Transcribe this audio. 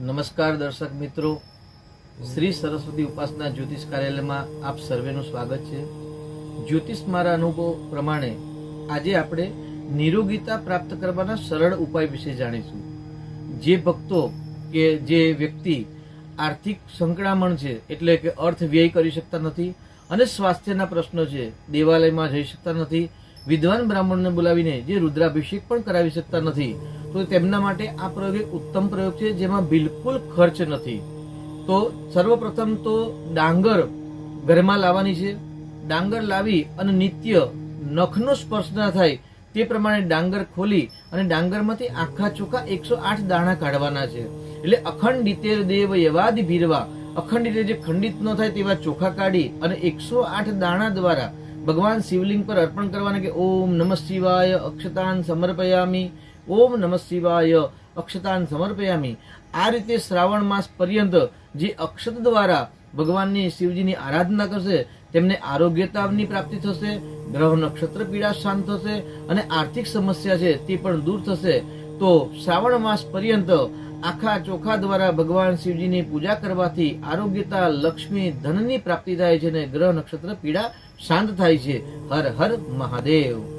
નમસ્કાર દર્શક મિત્રો. શ્રી સરસ્વતી ઉપાસના જ્યોતિષ કાર્યાલયમાં આપ સર્વેનું સ્વાગત છે. જ્યોતિષ મારા અનુભવ પ્રમાણે આજે આપણે નિરોગીતા પ્રાપ્ત કરવાના સરળ ઉપાય વિશે જાણીશું. જે ભક્તો કે જે વ્યક્તિ આર્થિક સંકળામણ છે, એટલે કે અર્થ વ્યય કરી શકતા નથી અને સ્વાસ્થ્યના પ્રશ્નો છે, દેવાલયમાં જઈ શકતા નથી, વિદ્વાન બ્રાહ્મણને બોલાવીને જે રુદ્રાભિષેક પણ કરાવી શકતા નથી તો તેમના માટે આ પ્રયોગ એક ઉત્તમ પ્રયોગ છે, જેમાં બિલકુલ ખર્ચ નથી. તો સર્વપ્રથમ તો ડાંગર ઘરમાં લાવવાની છે. ડાંગર લાવી અને નિત્ય નખનો સ્પર્શ ના થાય તે પ્રમાણે ડાંગર ખોલી અને ડાંગરમાંથી આખા ચોખા એકસો આઠ દાણા કાઢવાના છે. એટલે અખંડિતે દેવ યવાદિ ભીરવા. અખંડિત જે ખંડિત ન થાય તેવા ચોખા કાઢી અને એકસો આઠ દાણા દ્વારા ભગવાન શિવલિંગ પર અર્પણ કરવાના કે ઓમ નમઃ શિવાય, અક્ષતાન સમર્પયામી. ઓમ નમઃ શિવાય અક્ષતાન સમર્પયામી. આ રીતે શ્રાવણ માસ પર્યંત જે અક્ષત દ્વારા ભગવાનની શિવજીની આરાધના કરશે, તેમને આરોગ્યતાની પ્રાપ્તિ થશે, ગ્રહ નક્ષત્ર પીડા શાંત થશે અને આર્થિક સમસ્યા છે તે પણ દૂર થશે. તો શ્રાવણ માસ પર્યંત આખા ચોખા દ્વારા ભગવાન શિવજીની પૂજા કરવાથી આરોગ્યતા, લક્ષ્મી, ધનની પ્રાપ્તિ થાય છે અને ગ્રહ નક્ષત્ર પીડા શાંત થાય છે. હર હર મહાદેવ.